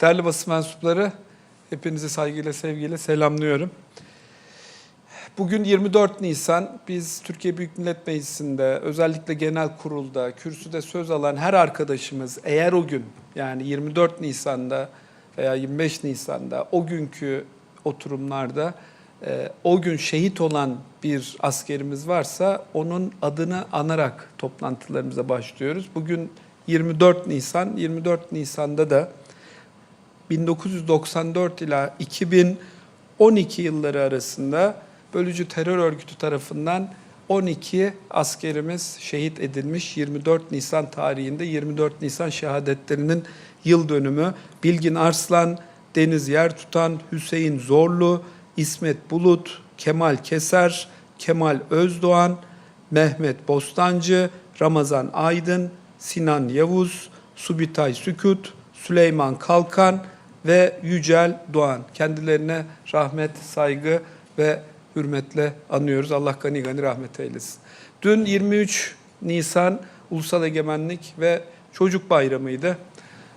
Değerli basın mensupları, hepinizi saygıyla, sevgiyle selamlıyorum. Bugün 24 Nisan, biz Türkiye Büyük Millet Meclisi'nde, özellikle genel kurulda, kürsüde söz alan her arkadaşımız eğer o gün, yani 24 Nisan'da veya 25 Nisan'da, o günkü oturumlarda, e, o gün şehit olan bir askerimiz varsa onun adını anarak toplantılarımıza başlıyoruz. Bugün 24 Nisan, 24 Nisan'da da 1994 ila 2012 yılları arasında bölücü terör örgütü tarafından 12 askerimiz şehit edilmiş. 24 Nisan tarihinde 24 Nisan şehadetlerinin yıl dönümü. Bilgin Arslan, Deniz Yertutan, Hüseyin Zorlu, İsmet Bulut, Kemal Keser, Kemal Özdoğan, Mehmet Bostancı, Ramazan Aydın, Sinan Yavuz, Subitay Sükut, Süleyman Kalkan ve Yücel Doğan. Kendilerine rahmet, saygı ve hürmetle anıyoruz. Allah gani gani rahmet eylesin. Dün 23 Nisan Ulusal Egemenlik ve Çocuk Bayramı'ydı.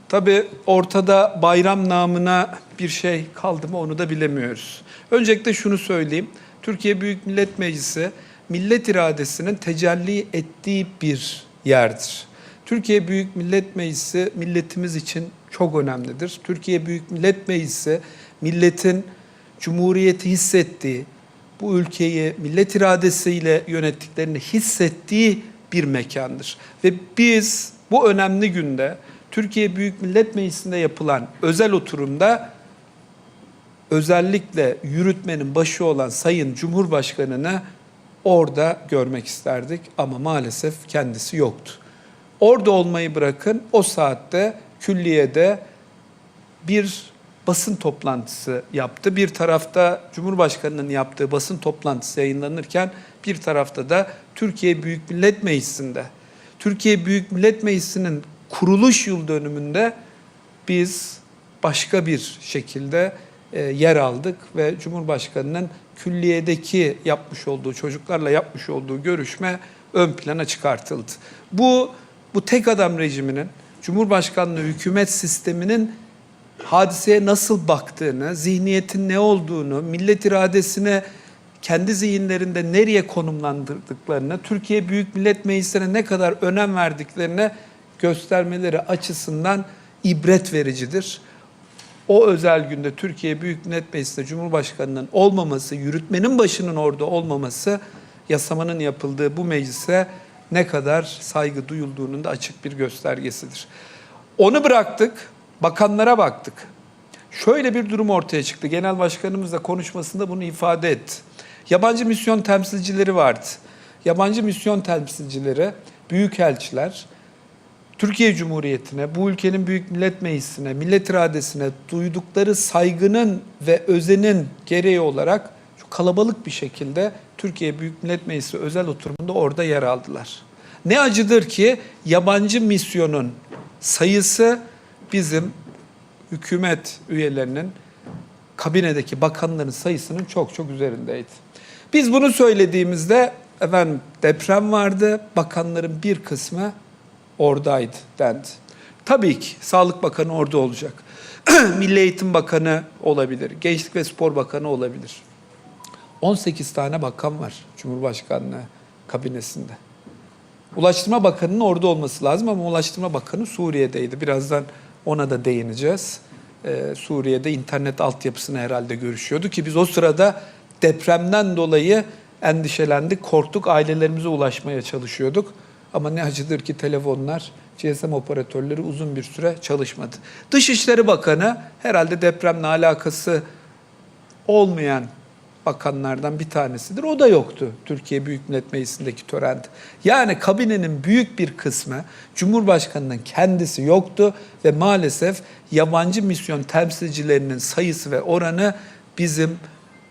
Tabi ortada bayram namına bir şey kaldı mı onu da bilemiyoruz. Öncelikle şunu söyleyeyim. Türkiye Büyük Millet Meclisi millet iradesinin tecelli ettiği bir yerdir. Türkiye Büyük Millet Meclisi milletimiz için çok önemlidir. Türkiye Büyük Millet Meclisi milletin cumhuriyeti hissettiği, bu ülkeyi millet iradesiyle yönettiklerini hissettiği bir mekandır. Ve biz bu önemli günde Türkiye Büyük Millet Meclisi'nde yapılan özel oturumda özellikle yürütmenin başı olan Sayın Cumhurbaşkanı'nı orada görmek isterdik ama maalesef kendisi yoktu. Orada olmayı bırakın o saatte külliyede bir basın toplantısı yaptı. Bir tarafta Cumhurbaşkanı'nın yaptığı basın toplantısı yayınlanırken bir tarafta da Türkiye Büyük Millet Meclisi'nde. Türkiye Büyük Millet Meclisi'nin kuruluş yıl dönümünde biz başka bir şekilde e, yer aldık ve Cumhurbaşkanı'nın külliyedeki yapmış olduğu çocuklarla yapmış olduğu görüşme ön plana çıkartıldı. Bu bu tek adam rejiminin Cumhurbaşkanlığı hükümet sisteminin hadiseye nasıl baktığını, zihniyetin ne olduğunu, millet iradesine kendi zihinlerinde nereye konumlandırdıklarını, Türkiye Büyük Millet Meclisi'ne ne kadar önem verdiklerini göstermeleri açısından ibret vericidir. O özel günde Türkiye Büyük Millet Meclisi'nde Cumhurbaşkanı'nın olmaması, yürütmenin başının orada olmaması, yasamanın yapıldığı bu meclise ne kadar saygı duyulduğunun da açık bir göstergesidir. Onu bıraktık, bakanlara baktık. Şöyle bir durum ortaya çıktı. Genel Başkanımız da konuşmasında bunu ifade etti. Yabancı misyon temsilcileri vardı. Yabancı misyon temsilcileri, büyükelçiler, Türkiye Cumhuriyeti'ne, bu ülkenin Büyük Millet Meclisi'ne, millet iradesine duydukları saygının ve özenin gereği olarak kalabalık bir şekilde Türkiye Büyük Millet Meclisi özel oturumunda orada yer aldılar. Ne acıdır ki yabancı misyonun sayısı bizim hükümet üyelerinin kabinedeki bakanların sayısının çok çok üzerindeydi. Biz bunu söylediğimizde efendim deprem vardı, bakanların bir kısmı oradaydı dendi. Tabii ki Sağlık Bakanı orada olacak. Milli Eğitim Bakanı olabilir, Gençlik ve Spor Bakanı olabilir. 18 tane bakan var Cumhurbaşkanlığı kabinesinde. Ulaştırma Bakanı'nın orada olması lazım ama Ulaştırma Bakanı Suriye'deydi. Birazdan ona da değineceğiz. Ee, Suriye'de internet altyapısını herhalde görüşüyordu ki biz o sırada depremden dolayı endişelendik, korktuk, ailelerimize ulaşmaya çalışıyorduk. Ama ne acıdır ki telefonlar, GSM operatörleri uzun bir süre çalışmadı. Dışişleri Bakanı herhalde depremle alakası olmayan bakanlardan bir tanesidir. O da yoktu Türkiye Büyük Millet Meclisi'ndeki törende. Yani kabinenin büyük bir kısmı Cumhurbaşkanı'nın kendisi yoktu ve maalesef yabancı misyon temsilcilerinin sayısı ve oranı bizim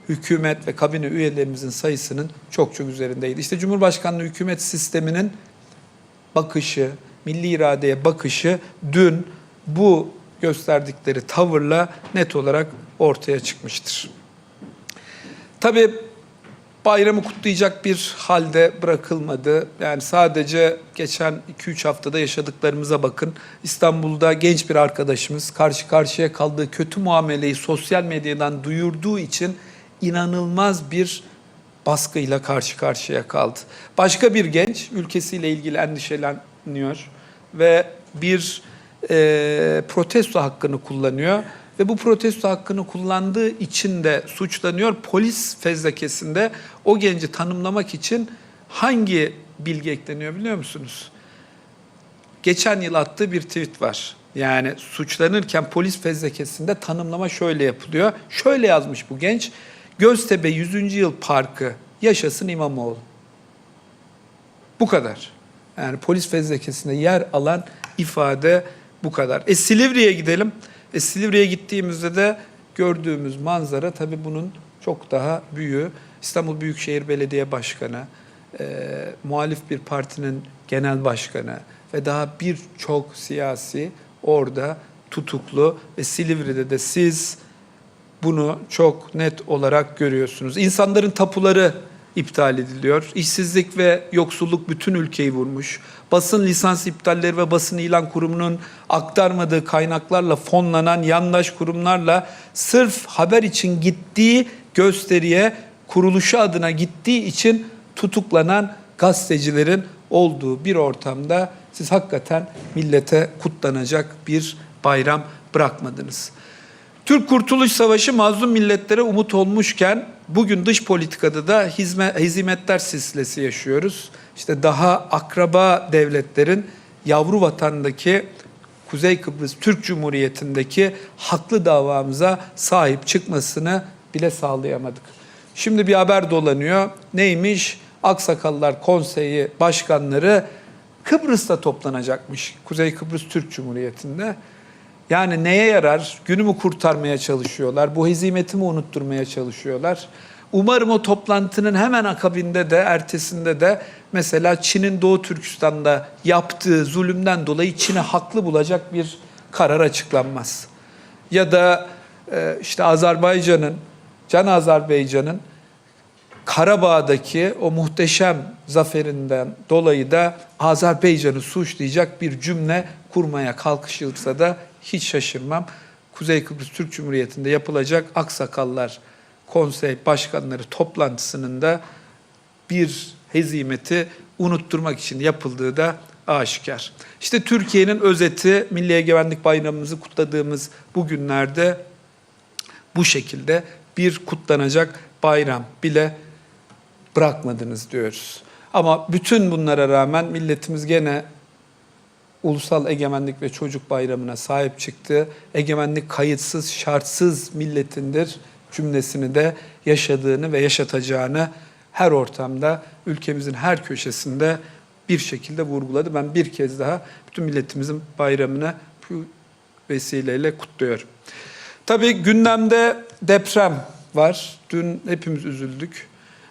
hükümet ve kabine üyelerimizin sayısının çok çok üzerindeydi. İşte Cumhurbaşkanlığı hükümet sisteminin bakışı, milli iradeye bakışı dün bu gösterdikleri tavırla net olarak ortaya çıkmıştır. Tabii bayramı kutlayacak bir halde bırakılmadı. Yani sadece geçen 2-3 haftada yaşadıklarımıza bakın. İstanbul'da genç bir arkadaşımız karşı karşıya kaldığı kötü muameleyi sosyal medyadan duyurduğu için inanılmaz bir baskıyla karşı karşıya kaldı. Başka bir genç ülkesiyle ilgili endişeleniyor ve bir e, protesto hakkını kullanıyor ve bu protesto hakkını kullandığı için de suçlanıyor. Polis fezlekesinde o genci tanımlamak için hangi bilgi ekleniyor biliyor musunuz? Geçen yıl attığı bir tweet var. Yani suçlanırken polis fezlekesinde tanımlama şöyle yapılıyor. Şöyle yazmış bu genç. Göztepe 100. Yıl Parkı yaşasın İmamoğlu. Bu kadar. Yani polis fezlekesinde yer alan ifade bu kadar. E Silivri'ye gidelim. E Silivri'ye gittiğimizde de gördüğümüz manzara tabii bunun çok daha büyüğü. İstanbul Büyükşehir Belediye Başkanı, e, muhalif bir partinin genel başkanı ve daha birçok siyasi orada tutuklu ve Silivri'de de siz bunu çok net olarak görüyorsunuz. İnsanların tapuları iptal ediliyor. İşsizlik ve yoksulluk bütün ülkeyi vurmuş. Basın lisans iptalleri ve basın ilan kurumunun aktarmadığı kaynaklarla fonlanan yandaş kurumlarla sırf haber için gittiği gösteriye kuruluşu adına gittiği için tutuklanan gazetecilerin olduğu bir ortamda siz hakikaten millete kutlanacak bir bayram bırakmadınız. Türk Kurtuluş Savaşı mazlum milletlere umut olmuşken bugün dış politikada da hizme, hezimetler silsilesi yaşıyoruz. İşte daha akraba devletlerin yavru vatandaki Kuzey Kıbrıs Türk Cumhuriyeti'ndeki haklı davamıza sahip çıkmasını bile sağlayamadık. Şimdi bir haber dolanıyor. Neymiş? Aksakallar Konseyi başkanları Kıbrıs'ta toplanacakmış. Kuzey Kıbrıs Türk Cumhuriyeti'nde. Yani neye yarar? Günümü kurtarmaya çalışıyorlar. Bu hezimeti mi unutturmaya çalışıyorlar? Umarım o toplantının hemen akabinde de, ertesinde de mesela Çin'in Doğu Türkistan'da yaptığı zulümden dolayı Çin'i haklı bulacak bir karar açıklanmaz. Ya da e, işte Azerbaycan'ın, Can Azerbaycan'ın Karabağ'daki o muhteşem zaferinden dolayı da Azerbaycan'ı suçlayacak bir cümle kurmaya kalkışılsa da hiç şaşırmam. Kuzey Kıbrıs Türk Cumhuriyeti'nde yapılacak Aksakallar Konsey Başkanları toplantısının da bir hezimeti unutturmak için yapıldığı da aşikar. İşte Türkiye'nin özeti Milli Egemenlik Bayramımızı kutladığımız bu günlerde bu şekilde bir kutlanacak bayram bile bırakmadınız diyoruz. Ama bütün bunlara rağmen milletimiz gene Ulusal Egemenlik ve Çocuk Bayramı'na sahip çıktı. Egemenlik kayıtsız, şartsız milletindir cümlesini de yaşadığını ve yaşatacağını her ortamda, ülkemizin her köşesinde bir şekilde vurguladı. Ben bir kez daha bütün milletimizin bayramını bu vesileyle kutluyorum. Tabii gündemde deprem var. Dün hepimiz üzüldük.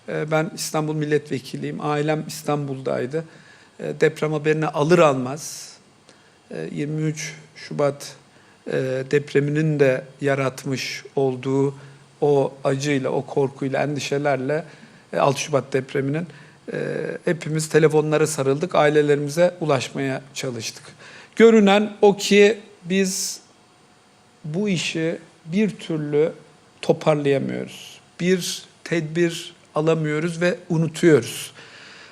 Ee, Ben İstanbul milletvekiliyim. Ailem İstanbul'daydı. Ee, Deprem haberini alır almaz 23 Şubat e, depreminin de yaratmış olduğu o acıyla, o korkuyla, endişelerle e, 6 Şubat depreminin e, hepimiz telefonlara sarıldık, ailelerimize ulaşmaya çalıştık. Görünen o ki biz bu işi bir türlü toparlayamıyoruz. Bir tedbir alamıyoruz ve unutuyoruz.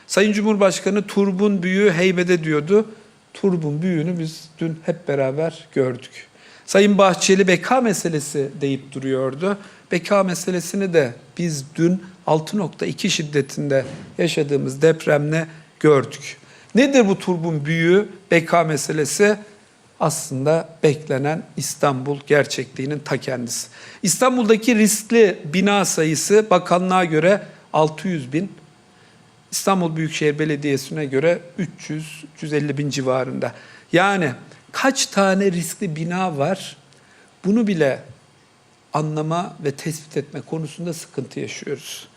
Sayın Cumhurbaşkanı turbun büyüğü heybede diyordu. Turbun büyüğünü biz dün hep beraber gördük. Sayın Bahçeli beka meselesi deyip duruyordu. Beka meselesini de biz dün 6.2 şiddetinde yaşadığımız depremle gördük. Nedir bu turbun büyüğü beka meselesi? aslında beklenen İstanbul gerçekliğinin ta kendisi. İstanbul'daki riskli bina sayısı bakanlığa göre 600 bin, İstanbul Büyükşehir Belediyesi'ne göre 300-350 bin civarında. Yani kaç tane riskli bina var bunu bile anlama ve tespit etme konusunda sıkıntı yaşıyoruz.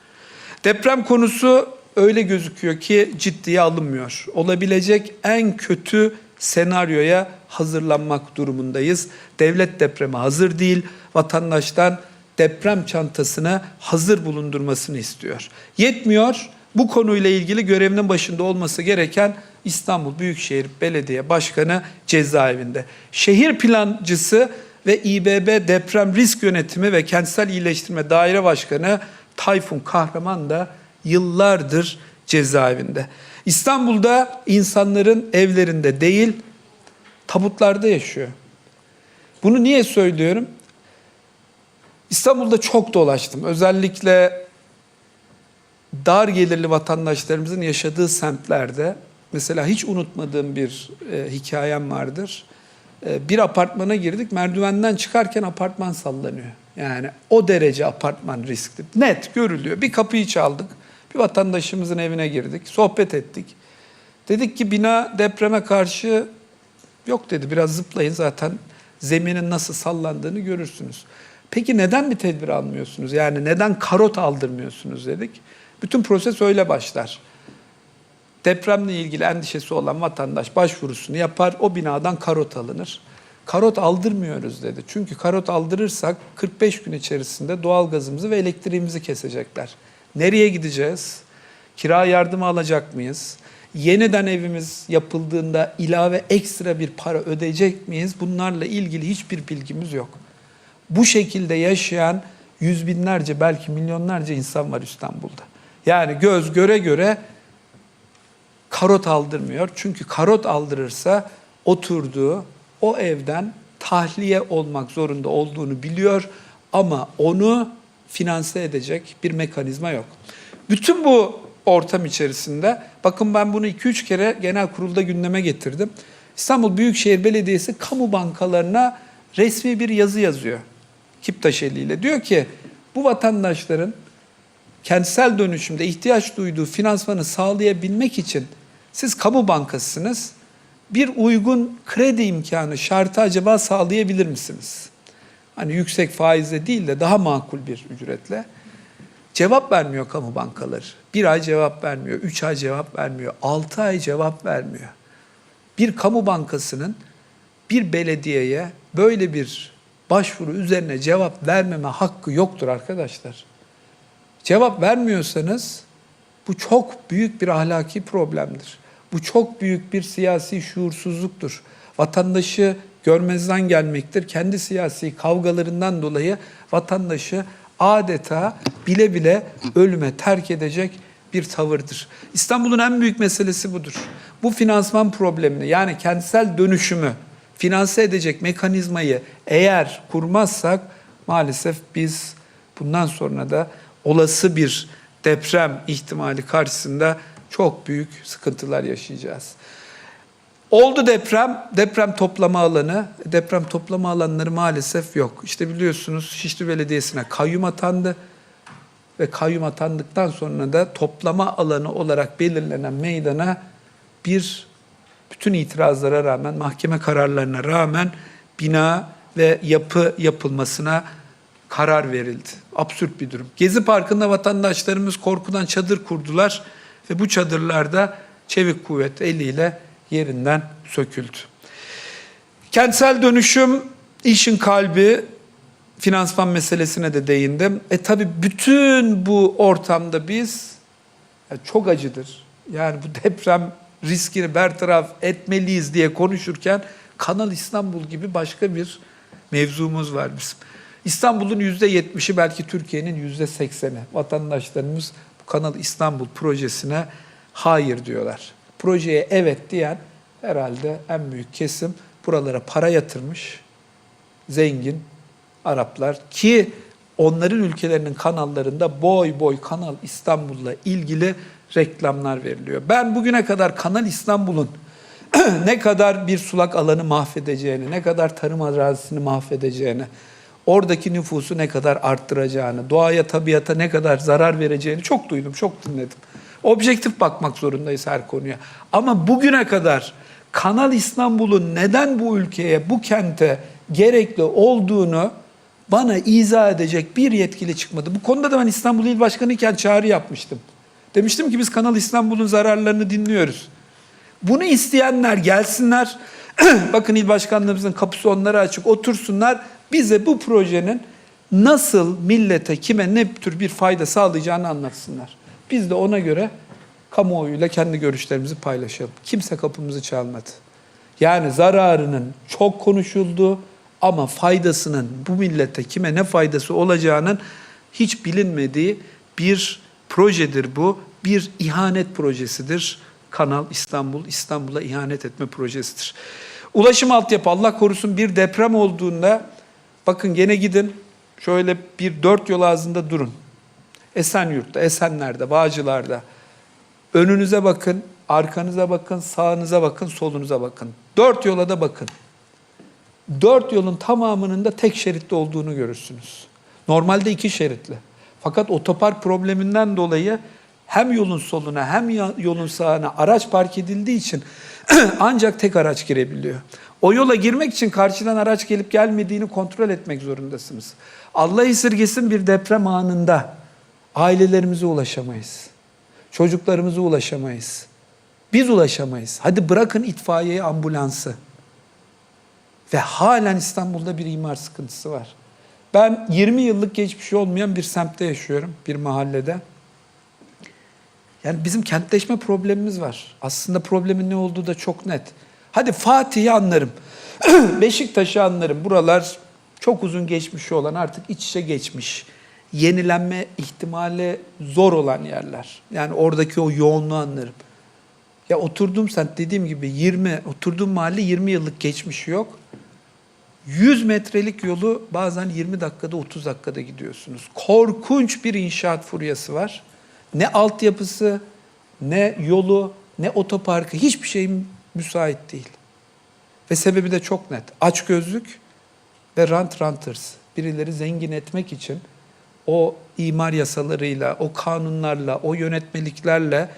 Deprem konusu öyle gözüküyor ki ciddiye alınmıyor. Olabilecek en kötü senaryoya hazırlanmak durumundayız. Devlet depreme hazır değil. Vatandaştan deprem çantasını hazır bulundurmasını istiyor. Yetmiyor. Bu konuyla ilgili görevinin başında olması gereken İstanbul Büyükşehir Belediye Başkanı cezaevinde. Şehir plancısı ve İBB Deprem Risk Yönetimi ve Kentsel İyileştirme Daire Başkanı Tayfun Kahraman da yıllardır cezaevinde. İstanbul'da insanların evlerinde değil, tabutlarda yaşıyor. Bunu niye söylüyorum? İstanbul'da çok dolaştım. Özellikle dar gelirli vatandaşlarımızın yaşadığı semtlerde mesela hiç unutmadığım bir e, hikayem vardır. E, bir apartmana girdik. Merdivenden çıkarken apartman sallanıyor. Yani o derece apartman riskli. Net görülüyor. Bir kapıyı çaldık. Bir vatandaşımızın evine girdik. Sohbet ettik. Dedik ki bina depreme karşı yok dedi. Biraz zıplayın zaten zeminin nasıl sallandığını görürsünüz. Peki neden bir tedbir almıyorsunuz? Yani neden karot aldırmıyorsunuz dedik. Bütün proses öyle başlar. Depremle ilgili endişesi olan vatandaş başvurusunu yapar, o binadan karot alınır. Karot aldırmıyoruz dedi. Çünkü karot aldırırsak 45 gün içerisinde doğalgazımızı ve elektriğimizi kesecekler. Nereye gideceğiz? Kira yardımı alacak mıyız? Yeniden evimiz yapıldığında ilave ekstra bir para ödeyecek miyiz? Bunlarla ilgili hiçbir bilgimiz yok. Bu şekilde yaşayan yüz binlerce belki milyonlarca insan var İstanbul'da. Yani göz göre göre karot aldırmıyor. Çünkü karot aldırırsa oturduğu o evden tahliye olmak zorunda olduğunu biliyor ama onu finanse edecek bir mekanizma yok. Bütün bu ortam içerisinde bakın ben bunu 2-3 kere genel kurulda gündeme getirdim. İstanbul Büyükşehir Belediyesi kamu bankalarına resmi bir yazı yazıyor. Kiptaş eliyle. Diyor ki bu vatandaşların kentsel dönüşümde ihtiyaç duyduğu finansmanı sağlayabilmek için siz kamu bankasısınız. Bir uygun kredi imkanı şartı acaba sağlayabilir misiniz? Hani yüksek faizle değil de daha makul bir ücretle. Cevap vermiyor kamu bankaları. Bir ay cevap vermiyor, üç ay cevap vermiyor, altı ay cevap vermiyor. Bir kamu bankasının bir belediyeye böyle bir başvuru üzerine cevap vermeme hakkı yoktur arkadaşlar. Cevap vermiyorsanız bu çok büyük bir ahlaki problemdir. Bu çok büyük bir siyasi şuursuzluktur. Vatandaşı görmezden gelmektir. Kendi siyasi kavgalarından dolayı vatandaşı adeta bile bile ölüme terk edecek bir tavırdır. İstanbul'un en büyük meselesi budur. Bu finansman problemini yani kentsel dönüşümü finanse edecek mekanizmayı eğer kurmazsak maalesef biz bundan sonra da olası bir deprem ihtimali karşısında çok büyük sıkıntılar yaşayacağız. Oldu deprem, deprem toplama alanı. Deprem toplama alanları maalesef yok. İşte biliyorsunuz Şişli Belediyesi'ne kayyum atandı ve kayyum atandıktan sonra da toplama alanı olarak belirlenen meydana bir bütün itirazlara rağmen, mahkeme kararlarına rağmen bina ve yapı yapılmasına karar verildi. Absürt bir durum. Gezi Parkı'nda vatandaşlarımız korkudan çadır kurdular ve bu çadırlarda çevik kuvvet eliyle yerinden söküldü. Kentsel dönüşüm işin kalbi, finansman meselesine de değindim. E tabi bütün bu ortamda biz ya çok acıdır. Yani bu deprem riskini bertaraf etmeliyiz diye konuşurken Kanal İstanbul gibi başka bir mevzumuz var bizim. İstanbul'un yüzde yetmişi belki Türkiye'nin yüzde sekseni vatandaşlarımız bu Kanal İstanbul projesine hayır diyorlar. Projeye evet diyen herhalde en büyük kesim buralara para yatırmış zengin Araplar ki onların ülkelerinin kanallarında boy boy Kanal İstanbul'la ilgili reklamlar veriliyor. Ben bugüne kadar Kanal İstanbul'un ne kadar bir sulak alanı mahvedeceğini, ne kadar tarım arazisini mahvedeceğini, oradaki nüfusu ne kadar arttıracağını, doğaya, tabiata ne kadar zarar vereceğini çok duydum, çok dinledim. Objektif bakmak zorundayız her konuya. Ama bugüne kadar Kanal İstanbul'un neden bu ülkeye, bu kente gerekli olduğunu bana izah edecek bir yetkili çıkmadı. Bu konuda da ben İstanbul İl Başkanı iken çağrı yapmıştım. Demiştim ki biz Kanal İstanbul'un zararlarını dinliyoruz. Bunu isteyenler gelsinler. Bakın il başkanlığımızın kapısı onlara açık. Otursunlar. Bize bu projenin nasıl millete kime ne tür bir fayda sağlayacağını anlatsınlar. Biz de ona göre kamuoyuyla kendi görüşlerimizi paylaşalım. Kimse kapımızı çalmadı. Yani zararının çok konuşuldu ama faydasının bu millete kime ne faydası olacağının hiç bilinmediği bir projedir bu. Bir ihanet projesidir. Kanal İstanbul, İstanbul'a ihanet etme projesidir. Ulaşım altyapı Allah korusun bir deprem olduğunda bakın gene gidin şöyle bir dört yol ağzında durun. Esenyurt'ta, Esenler'de, Bağcılar'da. Önünüze bakın, arkanıza bakın, sağınıza bakın, solunuza bakın. Dört yola da bakın. Dört yolun tamamının da tek şeritli olduğunu görürsünüz. Normalde iki şeritli. Fakat otopark probleminden dolayı hem yolun soluna hem yolun sağına araç park edildiği için ancak tek araç girebiliyor. O yola girmek için karşıdan araç gelip gelmediğini kontrol etmek zorundasınız. Allah esirgesin bir deprem anında ailelerimize ulaşamayız. Çocuklarımıza ulaşamayız. Biz ulaşamayız. Hadi bırakın itfaiyeyi, ambulansı. Ve halen İstanbul'da bir imar sıkıntısı var. Ben 20 yıllık geçmişi olmayan bir semtte yaşıyorum, bir mahallede. Yani bizim kentleşme problemimiz var. Aslında problemin ne olduğu da çok net. Hadi Fatih'i anlarım. Beşiktaş'ı anlarım. Buralar çok uzun geçmişi olan artık iç içe geçmiş. Yenilenme ihtimali zor olan yerler. Yani oradaki o yoğunluğu anlarım. Ya oturduğum semt dediğim gibi 20, oturduğum mahalle 20 yıllık geçmişi yok. 100 metrelik yolu bazen 20 dakikada 30 dakikada gidiyorsunuz. Korkunç bir inşaat furyası var. Ne altyapısı, ne yolu, ne otoparkı hiçbir şey müsait değil. Ve sebebi de çok net. Açgözlük ve rant ranters. Birileri zengin etmek için o imar yasalarıyla, o kanunlarla, o yönetmeliklerle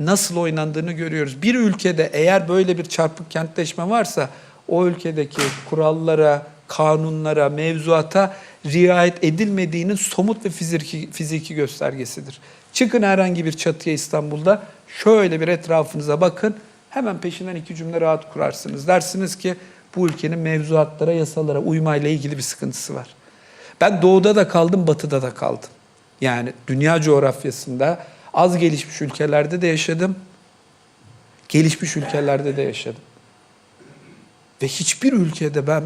nasıl oynandığını görüyoruz. Bir ülkede eğer böyle bir çarpık kentleşme varsa o ülkedeki kurallara, kanunlara, mevzuata riayet edilmediğinin somut ve fiziki, fiziki göstergesidir. Çıkın herhangi bir çatıya İstanbul'da şöyle bir etrafınıza bakın. Hemen peşinden iki cümle rahat kurarsınız. Dersiniz ki bu ülkenin mevzuatlara, yasalara uymayla ilgili bir sıkıntısı var. Ben doğuda da kaldım, batıda da kaldım. Yani dünya coğrafyasında az gelişmiş ülkelerde de yaşadım. Gelişmiş ülkelerde de yaşadım. Ve hiçbir ülkede ben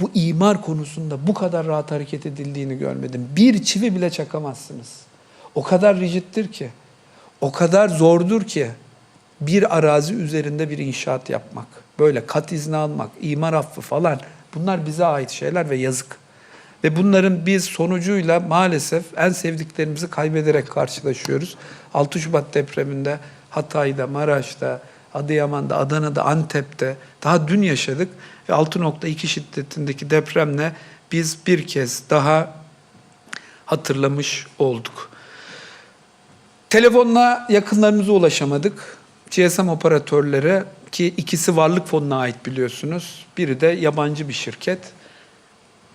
bu imar konusunda bu kadar rahat hareket edildiğini görmedim. Bir çivi bile çakamazsınız. O kadar rigiddir ki, o kadar zordur ki bir arazi üzerinde bir inşaat yapmak, böyle kat izni almak, imar affı falan bunlar bize ait şeyler ve yazık. Ve bunların biz sonucuyla maalesef en sevdiklerimizi kaybederek karşılaşıyoruz. 6 Şubat depreminde Hatay'da, Maraş'ta, Adıyaman'da, Adana'da, Antep'te daha dün yaşadık. Ve 6.2 şiddetindeki depremle biz bir kez daha hatırlamış olduk. Telefonla yakınlarımıza ulaşamadık. GSM operatörleri ki ikisi varlık fonuna ait biliyorsunuz. Biri de yabancı bir şirket.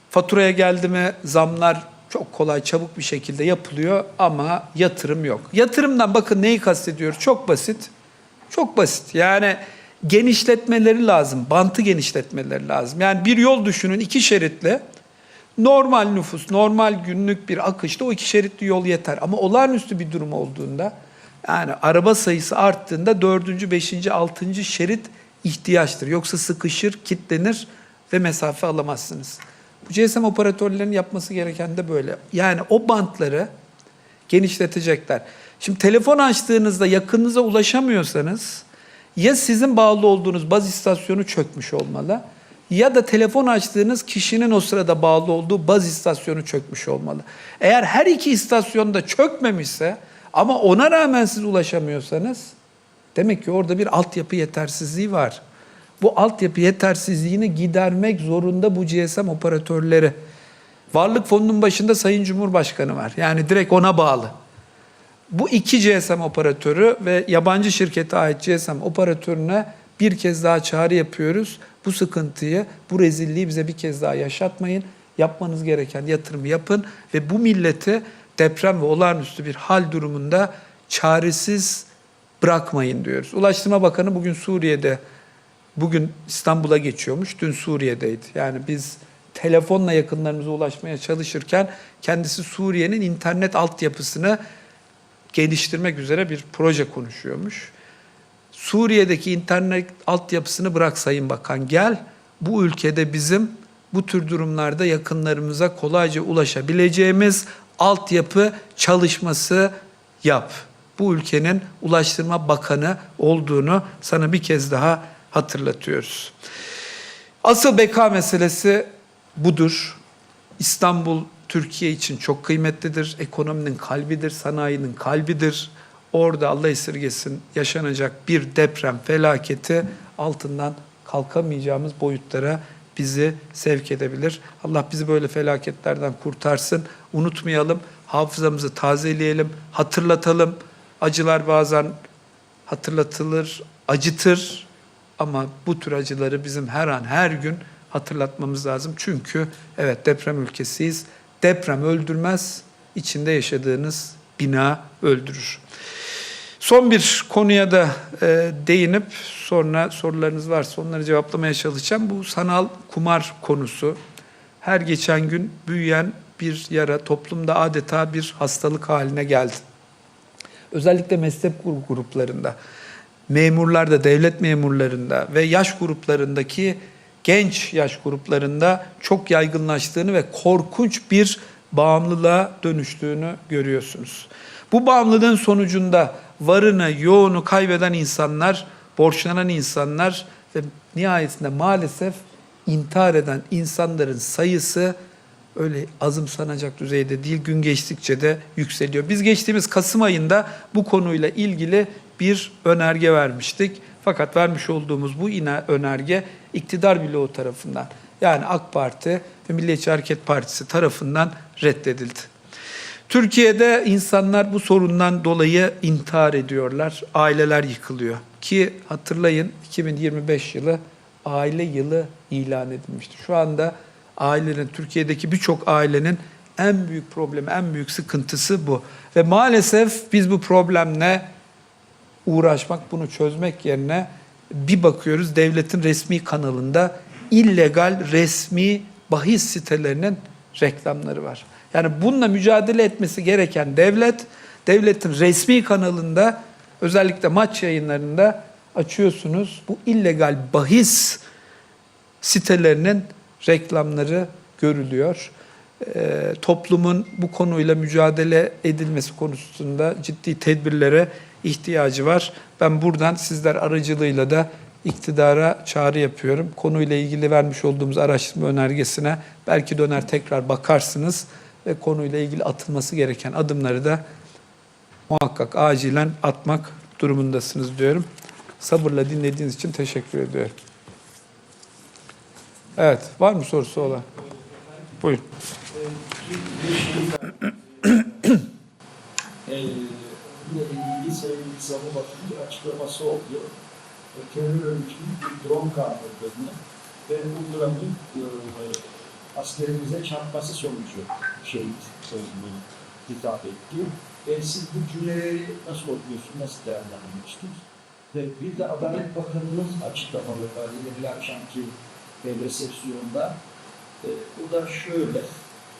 Faturaya geldi mi zamlar çok kolay, çabuk bir şekilde yapılıyor ama yatırım yok. Yatırımdan bakın neyi kastediyoruz? Çok basit. Çok basit. Yani genişletmeleri lazım. Bantı genişletmeleri lazım. Yani bir yol düşünün iki şeritli. Normal nüfus, normal günlük bir akışta o iki şeritli yol yeter. Ama olağanüstü bir durum olduğunda yani araba sayısı arttığında dördüncü, beşinci, altıncı şerit ihtiyaçtır. Yoksa sıkışır, kitlenir ve mesafe alamazsınız. Bu GSM operatörlerinin yapması gereken de böyle. Yani o bantları genişletecekler. Şimdi telefon açtığınızda yakınınıza ulaşamıyorsanız ya sizin bağlı olduğunuz baz istasyonu çökmüş olmalı ya da telefon açtığınız kişinin o sırada bağlı olduğu baz istasyonu çökmüş olmalı. Eğer her iki istasyon da çökmemişse ama ona rağmen siz ulaşamıyorsanız demek ki orada bir altyapı yetersizliği var. Bu altyapı yetersizliğini gidermek zorunda bu GSM operatörleri. Varlık fonunun başında Sayın Cumhurbaşkanı var. Yani direkt ona bağlı. Bu iki GSM operatörü ve yabancı şirkete ait GSM operatörüne bir kez daha çağrı yapıyoruz. Bu sıkıntıyı, bu rezilliği bize bir kez daha yaşatmayın. Yapmanız gereken yatırımı yapın ve bu milleti deprem ve olağanüstü bir hal durumunda çaresiz bırakmayın diyoruz. Ulaştırma Bakanı bugün Suriye'de, bugün İstanbul'a geçiyormuş, dün Suriye'deydi. Yani biz telefonla yakınlarımıza ulaşmaya çalışırken kendisi Suriye'nin internet altyapısını geliştirmek üzere bir proje konuşuyormuş. Suriye'deki internet altyapısını bırak Sayın Bakan gel. Bu ülkede bizim bu tür durumlarda yakınlarımıza kolayca ulaşabileceğimiz altyapı çalışması yap. Bu ülkenin Ulaştırma Bakanı olduğunu sana bir kez daha hatırlatıyoruz. Asıl beka meselesi budur. İstanbul Türkiye için çok kıymetlidir. Ekonominin kalbidir, sanayinin kalbidir. Orada Allah esirgesin yaşanacak bir deprem felaketi altından kalkamayacağımız boyutlara bizi sevk edebilir. Allah bizi böyle felaketlerden kurtarsın. Unutmayalım, hafızamızı tazeleyelim, hatırlatalım. Acılar bazen hatırlatılır, acıtır ama bu tür acıları bizim her an, her gün hatırlatmamız lazım. Çünkü evet deprem ülkesiyiz. Deprem öldürmez, içinde yaşadığınız bina öldürür. Son bir konuya da e, değinip sonra sorularınız varsa onları cevaplamaya çalışacağım. Bu sanal kumar konusu her geçen gün büyüyen bir yara toplumda adeta bir hastalık haline geldi. Özellikle meslek gru- gruplarında, memurlarda, devlet memurlarında ve yaş gruplarındaki genç yaş gruplarında çok yaygınlaştığını ve korkunç bir bağımlılığa dönüştüğünü görüyorsunuz. Bu bağımlılığın sonucunda varını, yoğunu kaybeden insanlar, borçlanan insanlar ve nihayetinde maalesef intihar eden insanların sayısı öyle azımsanacak düzeyde değil, gün geçtikçe de yükseliyor. Biz geçtiğimiz Kasım ayında bu konuyla ilgili bir önerge vermiştik. Fakat vermiş olduğumuz bu önerge iktidar bloğu tarafından yani AK Parti ve Milliyetçi Hareket Partisi tarafından reddedildi. Türkiye'de insanlar bu sorundan dolayı intihar ediyorlar, aileler yıkılıyor. Ki hatırlayın 2025 yılı aile yılı ilan edilmişti. Şu anda ailenin, Türkiye'deki birçok ailenin en büyük problemi, en büyük sıkıntısı bu. Ve maalesef biz bu problemle uğraşmak, bunu çözmek yerine bir bakıyoruz devletin resmi kanalında illegal resmi bahis sitelerinin reklamları var. Yani bununla mücadele etmesi gereken devlet, devletin resmi kanalında özellikle maç yayınlarında açıyorsunuz. Bu illegal bahis sitelerinin reklamları görülüyor. Ee, toplumun bu konuyla mücadele edilmesi konusunda ciddi tedbirlere ihtiyacı var. Ben buradan sizler aracılığıyla da iktidara çağrı yapıyorum. Konuyla ilgili vermiş olduğumuz araştırma önergesine belki döner tekrar bakarsınız ve konuyla ilgili atılması gereken adımları da muhakkak acilen atmak durumundasınız diyorum. Sabırla dinlediğiniz için teşekkür ediyorum. Evet, var mı sorusu olan? Buyurun. Ee, İslam'ın Bakanı bir açıklaması oldu. E, Terör örgütünün bir drone kaldırdığını ve bu drone'un e, askerimize çarpması sonucu şehit olduğunu hitap etti. E, siz bu cümleleri nasıl okuyorsunuz, nasıl değerlendiriyorsunuz? Ve bir de Adalet Bakanı'nın açıklamaları var yine bir akşamki resepsiyonda. E, bu da şöyle,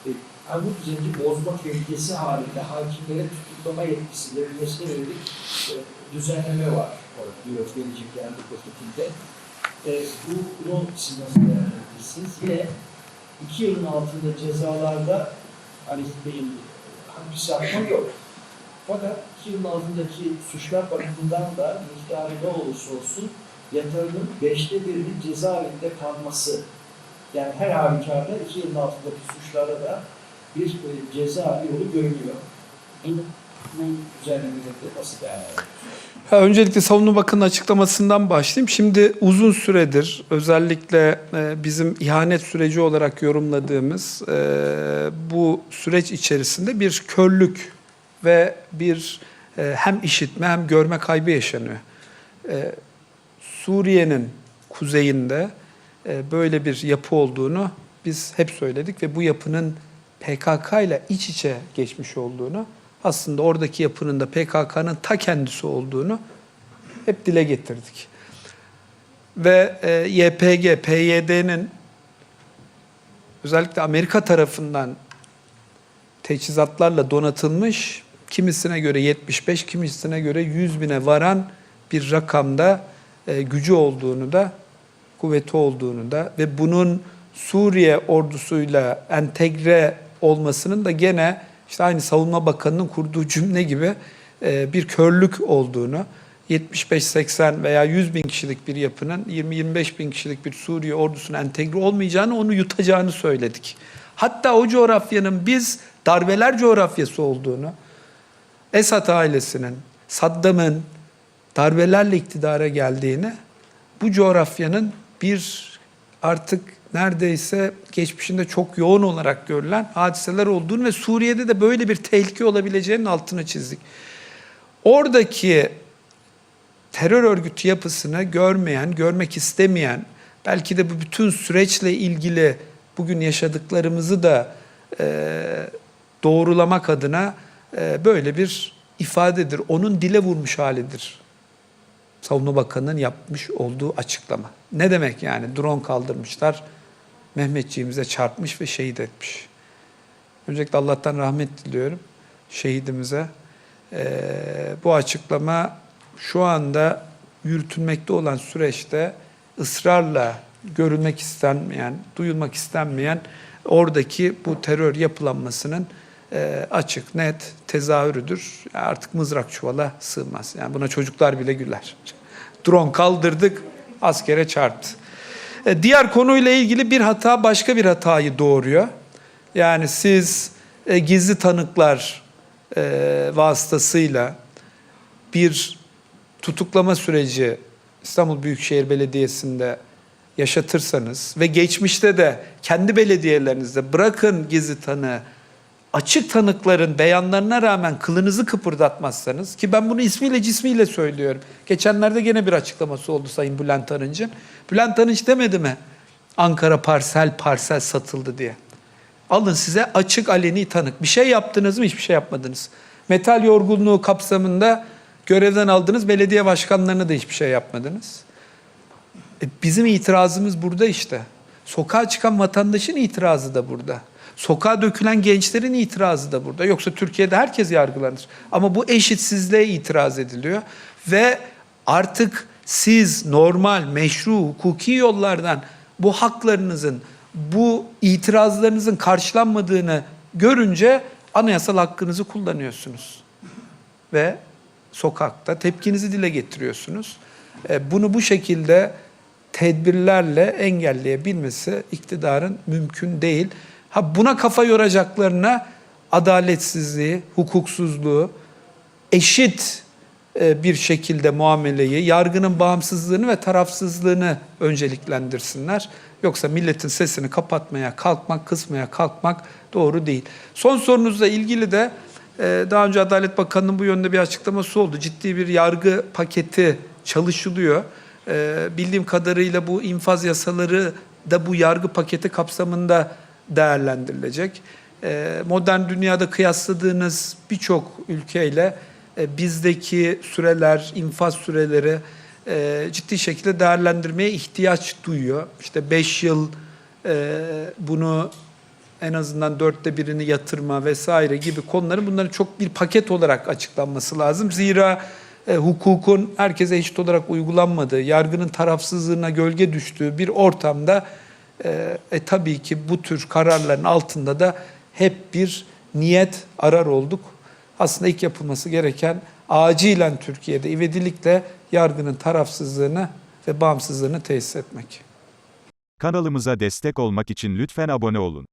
e, kanun düzenini bozma tehlikesi halinde hakimlere tutuklama yetkisi verilmesine yönelik e, düzenleme var. Diyor gelecek yargı paketinde. E, bunu siz nasıl değerlendirirsiniz? Yine iki yılın altında cezalarda hani benim hapis yapma yok. Fakat iki yılın altındaki suçlar bakımından da miktarı ne olursa olsun yatarının beşte birinin cezaevinde kalması yani her halükarda iki yılın altındaki suçlara da bir e, ceza yolu görünüyor. Bu düzenlemeleri nasıl değerlendiriyorsunuz? Ha, öncelikle Savunma Bakanı'nın açıklamasından başlayayım. Şimdi uzun süredir özellikle e, bizim ihanet süreci olarak yorumladığımız e, bu süreç içerisinde bir körlük ve bir e, hem işitme hem görme kaybı yaşanıyor. Suriye'nin kuzeyinde böyle bir yapı olduğunu biz hep söyledik ve bu yapının PKK ile iç içe geçmiş olduğunu aslında oradaki yapının da PKK'nın ta kendisi olduğunu hep dile getirdik. Ve e, YPG, PYD'nin özellikle Amerika tarafından teçhizatlarla donatılmış, kimisine göre 75, kimisine göre 100 bine varan bir rakamda e, gücü olduğunu da, kuvveti olduğunu da ve bunun Suriye ordusuyla entegre olmasının da gene işte aynı Savunma Bakanı'nın kurduğu cümle gibi e, bir körlük olduğunu, 75-80 veya 100 bin kişilik bir yapının 20-25 bin kişilik bir Suriye ordusuna entegre olmayacağını, onu yutacağını söyledik. Hatta o coğrafyanın biz darbeler coğrafyası olduğunu, Esad ailesinin, Saddam'ın darbelerle iktidara geldiğini, bu coğrafyanın bir artık neredeyse geçmişinde çok yoğun olarak görülen hadiseler olduğunu ve Suriye'de de böyle bir tehlike olabileceğinin altını çizdik. Oradaki terör örgütü yapısını görmeyen, görmek istemeyen, belki de bu bütün süreçle ilgili bugün yaşadıklarımızı da e, doğrulamak adına e, böyle bir ifadedir. Onun dile vurmuş halidir. Savunma Bakanı'nın yapmış olduğu açıklama. Ne demek yani? Drone kaldırmışlar, Mehmetçiğimize çarpmış ve şehit etmiş. Öncelikle Allah'tan rahmet diliyorum şehidimize. Ee, bu açıklama şu anda yürütülmekte olan süreçte ısrarla görülmek istenmeyen, duyulmak istenmeyen oradaki bu terör yapılanmasının e, açık, net tezahürüdür. Artık mızrak çuvala sığmaz. Yani buna çocuklar bile güler. Drone kaldırdık, askere çarptı. E, diğer konuyla ilgili bir hata başka bir hatayı doğuruyor. Yani siz e, gizli tanıklar e, vasıtasıyla bir tutuklama süreci İstanbul Büyükşehir Belediyesi'nde yaşatırsanız ve geçmişte de kendi belediyelerinizde bırakın gizli tanığı açık tanıkların beyanlarına rağmen kılınızı kıpırdatmazsanız ki ben bunu ismiyle cismiyle söylüyorum. Geçenlerde gene bir açıklaması oldu Sayın Bülent Arınç'ın. Bülent Arınç demedi mi? Ankara parsel parsel satıldı diye. Alın size açık aleni tanık. Bir şey yaptınız mı? Hiçbir şey yapmadınız. Metal yorgunluğu kapsamında görevden aldınız. Belediye başkanlarına da hiçbir şey yapmadınız. E, bizim itirazımız burada işte. Sokağa çıkan vatandaşın itirazı da burada. Sokağa dökülen gençlerin itirazı da burada. Yoksa Türkiye'de herkes yargılanır. Ama bu eşitsizliğe itiraz ediliyor. Ve artık siz normal, meşru, hukuki yollardan bu haklarınızın, bu itirazlarınızın karşılanmadığını görünce anayasal hakkınızı kullanıyorsunuz. Ve sokakta tepkinizi dile getiriyorsunuz. E, Bunu bu şekilde tedbirlerle engelleyebilmesi iktidarın mümkün değil. Ha buna kafa yoracaklarına adaletsizliği, hukuksuzluğu, eşit e, bir şekilde muameleyi, yargının bağımsızlığını ve tarafsızlığını önceliklendirsinler. Yoksa milletin sesini kapatmaya kalkmak, kısmaya kalkmak doğru değil. Son sorunuzla ilgili de e, daha önce Adalet Bakanı'nın bu yönde bir açıklaması oldu. Ciddi bir yargı paketi çalışılıyor. E, Bildiğim kadarıyla bu infaz yasaları da bu yargı paketi kapsamında değerlendirilecek. E, Modern dünyada kıyasladığınız birçok ülkeyle e, bizdeki süreler, infaz süreleri e, ciddi şekilde değerlendirmeye ihtiyaç duyuyor. İşte 5 yıl e, bunu en azından dörtte birini yatırma vesaire gibi konuların bunların çok bir paket olarak açıklanması lazım. Zira e, hukukun herkese eşit olarak uygulanmadığı, yargının tarafsızlığına gölge düştüğü bir ortamda e, e, tabii ki bu tür kararların altında da hep bir niyet arar olduk. Aslında ilk yapılması gereken acilen Türkiye'de ivedilikle yargının tarafsızlığını ve bağımsızlığını tesis etmek. Kanalımıza destek olmak için lütfen abone olun.